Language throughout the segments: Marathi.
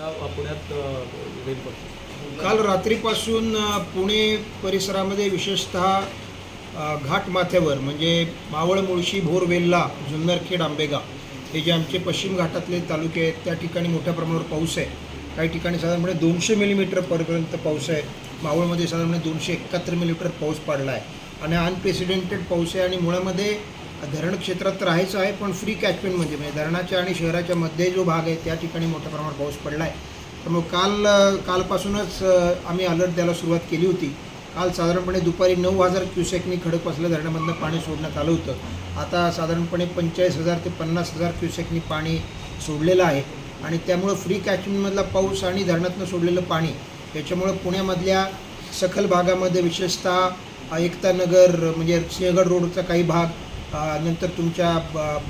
पुण्यात रेल काल रात्रीपासून पुणे परिसरामध्ये विशेषतः घाटमाथ्यावर म्हणजे मावळ मुळशी भोरवेल्ला जुन्नरखेड आंबेगाव हे जे आमचे पश्चिम घाटातले तालुके आहेत त्या ठिकाणी मोठ्या प्रमाणावर पाऊस आहे. काही ठिकाणी साधारणपणे दोनशे मिलीमीटर परपर्यंत पाऊस आहे. मावळमध्ये साधारणपणे दोनशे एकाहत्तर मिलीमीटर पाऊस पडला आहे आणि अनप्रेसिडेंटेड पाऊस आहे आणि मुळामध्ये धरण क्षेत्रात तर राहायचं आहे पण फ्री कॅचमेंटमध्ये म्हणजे धरणाच्या आणि शहराच्या मध्ये जो भाग आहे त्या ठिकाणी मोठ्या प्रमाणात पाऊस पडला आहे त्यामुळे काल कालपासूनच आम्ही अलर्ट द्यायला सुरुवात केली होती. काल साधारणपणे दुपारी नऊ हजार क्युसेकनी खडकवासला धरणामधनं पाणी सोडण्यात आलं होतं. आता साधारणपणे पंचेचाळीस हजार ते पन्नास हजार क्युसेकनी पाणी सोडलेलं आहे. आणि त्यामुळं फ्री कॅचमेंटमधला पाऊस आणि धरणातनं सोडलेलं पाणी याच्यामुळं पुण्यामधल्या सखल भागामध्ये विशेषतः अ, एकता नगर म्हणजे सिंहगड रोडचा काही भाग नंतर तुमच्या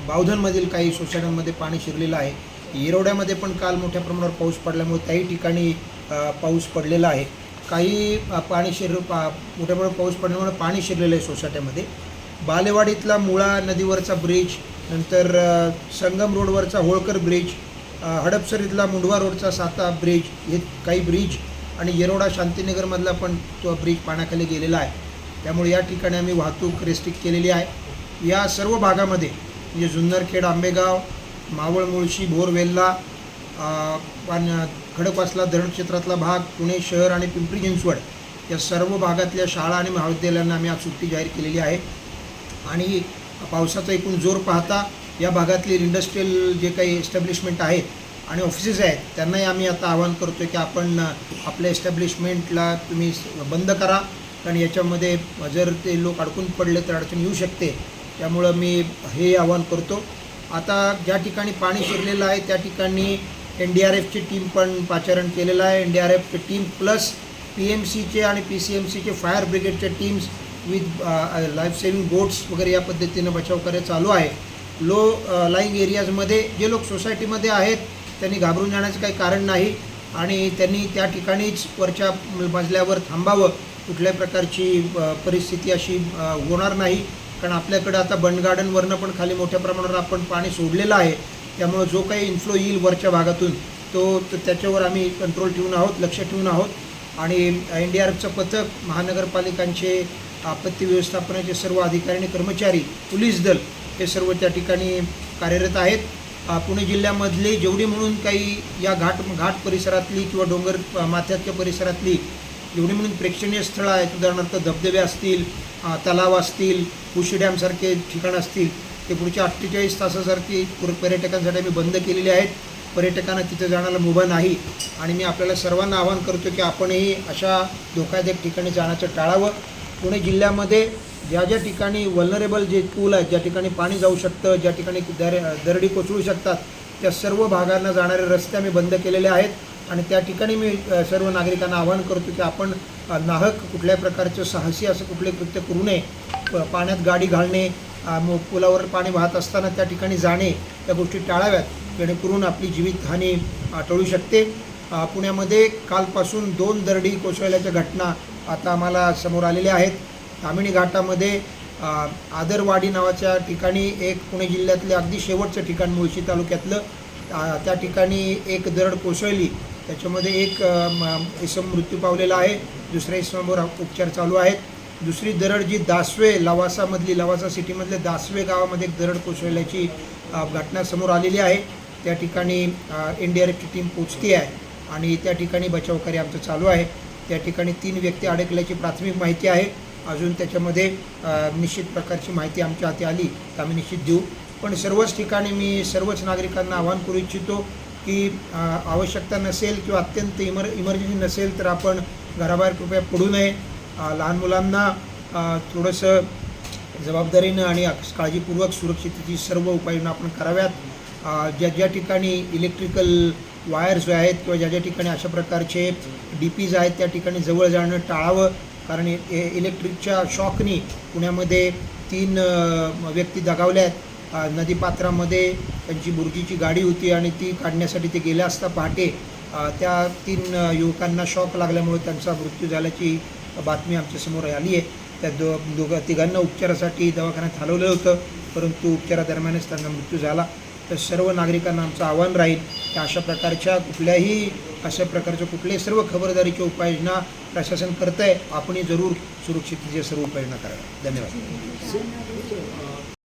बावधनमधील काही सोसायट्यांमध्ये पाणी शिरलेलं आहे. येरवड्यामध्ये पण काल मोठ्या प्रमाणावर पाऊस पडल्यामुळे त्याही ठिकाणी पाऊस पडलेला आहे. काही पाणी शिर पा मोठ्या प्रमाणात पाऊस पडल्यामुळे पाणी शिरलेलं आहे सोसायट्यामध्ये बालेवाडीतला मुळा नदीवरचा ब्रिज नंतर संगम रोडवरचा होळकर ब्रिज हडपसरीतला मुंडवा रोडचा साता ब्रिज हे काही ब्रिज आणि येरोडा शांतीनगरमधला पण तो ब्रिज पाण्याखाली गेलेला आहे. त्यामुळे या ठिकाणी आम्ही वाहतूक रेस्ट्रिक्ट केलेली आहे. या सर्व भागामध्ये म्हणजे जुन्नरखेड आंबेगाव मावळ मुळशी भोरवेल्ला खडकवासला धरण क्षेत्रातला भाग पुणे शहर आणि पिंपरी चिंचवड या सर्व भागातल्या शाळा आणि महाविद्यालयांना आम्ही आज सुट्टी जाहीर केलेली आहे. आणि पावसाचा एकूण जोर पाहता या भागातले इंडस्ट्रीयल जे काही एस्टॅब्लिशमेंट आहेत आणि ऑफिसेस आहेत त्यांनाही आम्ही आता आवाहन करतो की आपण आपल्या एस्टॅब्लिशमेंटला तुम्ही बंद करा. कारण याच्यामध्ये जर ते लोक अडकून पडले तर अडचण येऊ शकते. त्यामुळं मी हे आवाहन करतो. आता ज्या ठिकाणी पाणी शिरलेलं आहे त्या ठिकाणी एन डी आर एफची टीम पण पाचारण केलेलं आहे. एन डी आर एफची टीम प्लस पी एम सीचे आणि पी सी एम सीचे फायर ब्रिगेडच्या teams with life saving boats वगैरे या पद्धतीनं बचाव कार्य चालू आहे. लो लाईंग एरियाजमध्ये जे लोक सोसायटीमध्ये आहेत त्यांनी घाबरून जाण्याचं काही कारण नाही आणि त्यांनी त्या ठिकाणीच वरच्या मजल्यावर थांबावं. कुठल्याही प्रकारची परिस्थिती अशी होणार नाही. कारण आपल्याकडं आता बंड गार्डनवरनं पण खाली मोठ्या प्रमाणावर आपण पाणी सोडलेलं आहे. त्यामुळं जो काही इन्फ्लो येईल वरच्या भागातून तो त्याच्यावर आम्ही कंट्रोल ठेवून आहोत लक्ष ठेवून आहोत. आणि एन डी आर एफचं पथक महानगरपालिकांचे आपत्ती व्यवस्थापनाचे सर्व अधिकारी आणि कर्मचारी पोलीस दल हे सर्व त्या ठिकाणी कार्यरत आहेत. पुणे जिल्ह्यामधले जेवढी म्हणून काही या घाट घाट परिसरातली किंवा डोंगर माथ्याच्या परिसरातली जेवढी म्हणून प्रेक्षणीय स्थळं आहेत. उदाहरणार्थ धबधबे असतील तलाव असतील कुशी डॅमसारखे ठिकाणं असतील ते पुढच्या अठ्ठेचाळीस तासासारखी पुर- पर्यटकांसाठी आम्ही बंद केलेले आहेत. पर्यटकांना तिथे जाण्याला मुभा नाही. आणि मी आपल्याला सर्वांना आवाहन करतो की आपणही अशा धोकादायक ठिकाणी जाण्याचं टाळावं. पुणे जिल्ह्यामध्ये ज्या ज्या ठिकाणी वल्नरेबल जे पूल आहेत ज्या ठिकाणी पाणी जाऊ शकतं ज्या ठिकाणी दर दरडी कोसळू शकतात त्या सर्व भागांना जाणारे रस्ते आम्ही बंद केलेले आहेत. आणि त्या ठिकाणी मी सर्व नागरिकांना आवाहन करतो की आपण नाहक कुठल्याही प्रकारचं साहसी असं कुठले कृत्य करू नये. प- पाण्यात गाडी घालणे मग पुलावर पाणी वाहत असताना त्या ठिकाणी जाणे त्या गोष्टी टाळाव्यात. जेणेकरून आपली जीवितहानी टळू शकते. पुण्यामध्ये कालपासून दोन दरडी कोसळल्याच्या घटना आता आम्हाला समोर आलेल्या आहेत. तामिणी घाटामध्ये आदरवाडी नावाच्या ठिकाणी एक पुणे जिल्ह्यातलं अगदी शेवटचं ठिकाण मुळशी तालुक्यातलं त्या ठिकाणी एक दरड कोसळली. त्याच्यामध्ये एक म- इसम मृत्यू पावलेला आहे. दुसऱ्या इसमावर उपचार चालू आहेत. दुसरी दरड जी दासवे लवासामधली लवासा सिटीमधल्या दासवे गावामध्ये एक दरड कोसळल्याची घटना समोर आलेली आहे. त्या ठिकाणी एन डी आर एफची टीम पोचती आहे आणि त्या ठिकाणी बचावकार्य आमचं चालू आहे. त्या ठिकाणी तीन व्यक्ती अडकल्याची प्राथमिक माहिती आहे. अजून त्याच्यामध्ये निश्चित प्रकारची माहिती आमच्या हाती आली तर आम्ही निश्चित देऊ. पण सर्वच ठिकाणी मी सर्वच नागरिकांना आवाहन करू इच्छितो की आवश्यकता नसेल किंवा अत्यंत इमर इमर्जन्सी नसेल तर आपण घराबाहेर कृपया पडू नये. लहान मुलांना थोडंसं जबाबदारीनं आणि काळजीपूर्वक सुरक्षितेची सर्व उपाययोजना आपण कराव्यात. ज्या ज्या ठिकाणी इलेक्ट्रिकल वायर्स जे आहेत किंवा ज्या ज्या ठिकाणी अशा प्रकारचे डी पीज आहेत त्या ठिकाणी जवळ जाणं टाळावं. कारण इलेक्ट्रिकच्या शॉकनी पुण्यामध्ये तीन व्यक्ती दगावल्या आहेत. नदीपात्रामध्ये त्यांची बुर्जीची गाडी होती आणि ती काढण्यासाठी ते गेल्या असता पहाटे त्या तीन युवकांना शॉक लागल्यामुळे त्यांचा मृत्यू झाल्याची बातमी आमच्यासमोर आली आहे. त्या दो दोघं तिघांना उपचारासाठी दवाखान्यात हलवलं होतं परंतु उपचारादरम्यानच त्यांना मृत्यू झाला. तर सर्व नागरिकांना आमचं आव्हान राहील की अशा प्रकारच्या कुठल्याही अशा प्रकारच्या कुठल्याही सर्व खबरदारीच्या उपाययोजना प्रशासन करतं आहे आपणही जरूर सुरक्षिततेच्या सर्व उपाययोजना कराव्या धन्यवाद.